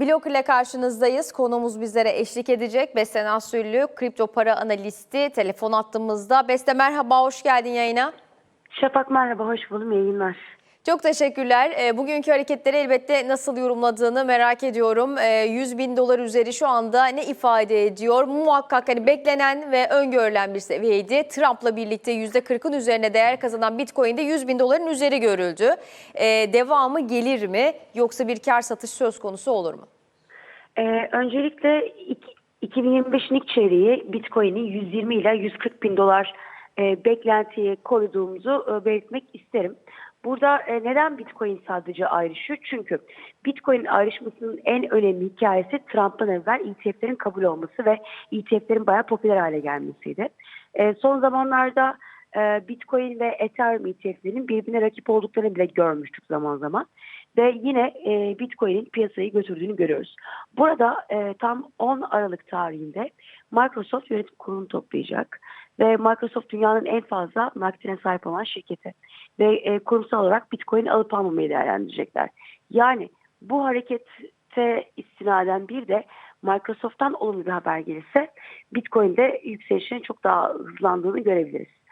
Blok ile karşınızdayız. Konuğumuz bizlere eşlik edecek. Beste Nasullü, kripto para analisti. Telefon attığımızda. Beste merhaba, hoş geldin yayına. Şafak merhaba, hoş buldum. Günler. Çok teşekkürler. E, bugünkü hareketleri elbette nasıl yorumladığını merak ediyorum. E, 100 bin dolar üzeri şu anda ne ifade ediyor? Muhakkak hani beklenen ve öngörülen bir seviyeydi. Trump'la birlikte %40'ın üzerine değer kazanan Bitcoin'de 100 bin doların üzeri görüldü. E, devamı gelir mi yoksa bir kar satış söz konusu olur mu? Ee, öncelikle iki- 2025'in ilk çeyreği Bitcoin'in 120 ile 140 bin dolar e, beklentiye koruduğumuzu e, belirtmek isterim. Burada e, neden Bitcoin sadece ayrışıyor? Çünkü Bitcoin ayrışmasının en önemli hikayesi Trump'tan evvel ETF'lerin kabul olması ve ETF'lerin bayağı popüler hale gelmesiydi. E, son zamanlarda e, Bitcoin ve Ethereum ETF'lerinin birbirine rakip olduklarını bile görmüştük zaman zaman. Ve yine e, Bitcoin'in piyasayı götürdüğünü görüyoruz. Burada e, tam 10 Aralık tarihinde Microsoft yönetim kurulunu toplayacak. Ve Microsoft dünyanın en fazla nakdine sahip olan şirketi. Ve e, kurumsal olarak Bitcoin alıp almamayı değerlendirecekler. Yani bu harekete istinaden bir de Microsoft'tan olumlu bir haber gelirse Bitcoin'de yükselişinin çok daha hızlandığını görebiliriz.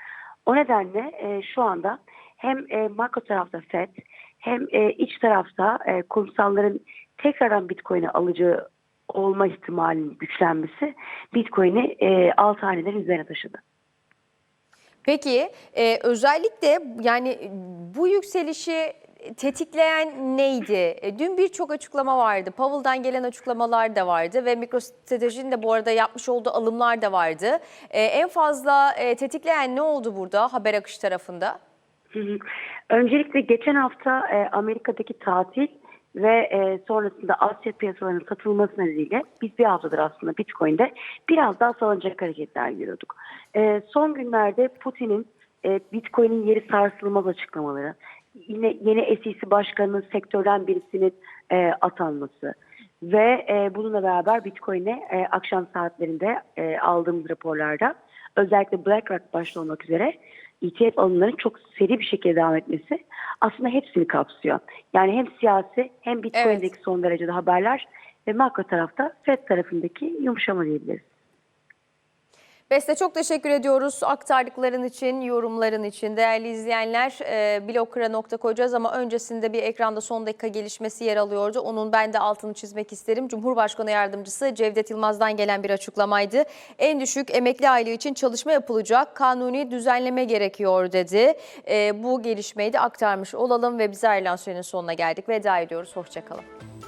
O nedenle e, şu anda hem e, makro tarafta FED hem e, iç tarafta e, kurumsalların tekrardan Bitcoin'i alıcı olma ihtimalinin güçlenmesi Bitcoin'i e, alt hanelerin üzerine taşıdı. Peki e, özellikle yani bu yükselişi tetikleyen neydi? E, Dün birçok açıklama vardı. Powell'dan gelen açıklamalar da vardı ve MicroStrategy'nin de bu arada yapmış olduğu alımlar da vardı. E, en fazla e, tetikleyen ne oldu burada haber akış tarafında? Öncelikle geçen hafta e, Amerika'daki tatil ve e, sonrasında Asya piyasalarının satılması nedeniyle biz bir haftadır aslında Bitcoin'de biraz daha salınacak hareketler görüyorduk. E, son günlerde Putin'in e, Bitcoin'in yeri sarsılmaz açıklamaları, yine yeni SEC başkanının sektörden birisinin e, atanması ve e, bununla beraber Bitcoin'e e, akşam saatlerinde e, aldığımız raporlarda özellikle BlackRock başta olmak üzere ETF alımlarının çok seri bir şekilde devam etmesi aslında hepsini kapsıyor. Yani hem siyasi hem Bitcoin'deki Evet. son derecede haberler ve makro tarafta FED tarafındaki yumuşama diyebiliriz. Beste çok teşekkür ediyoruz aktardıkların için, yorumların için. Değerli izleyenler e, blokra koyacağız ama öncesinde bir ekranda son dakika gelişmesi yer alıyordu. Onun ben de altını çizmek isterim. Cumhurbaşkanı Yardımcısı Cevdet Yılmaz'dan gelen bir açıklamaydı. En düşük emekli aile için çalışma yapılacak, kanuni düzenleme gerekiyor dedi. E, bu gelişmeyi de aktarmış olalım ve biz ayrılan sürenin sonuna geldik. Veda ediyoruz, hoşçakalın.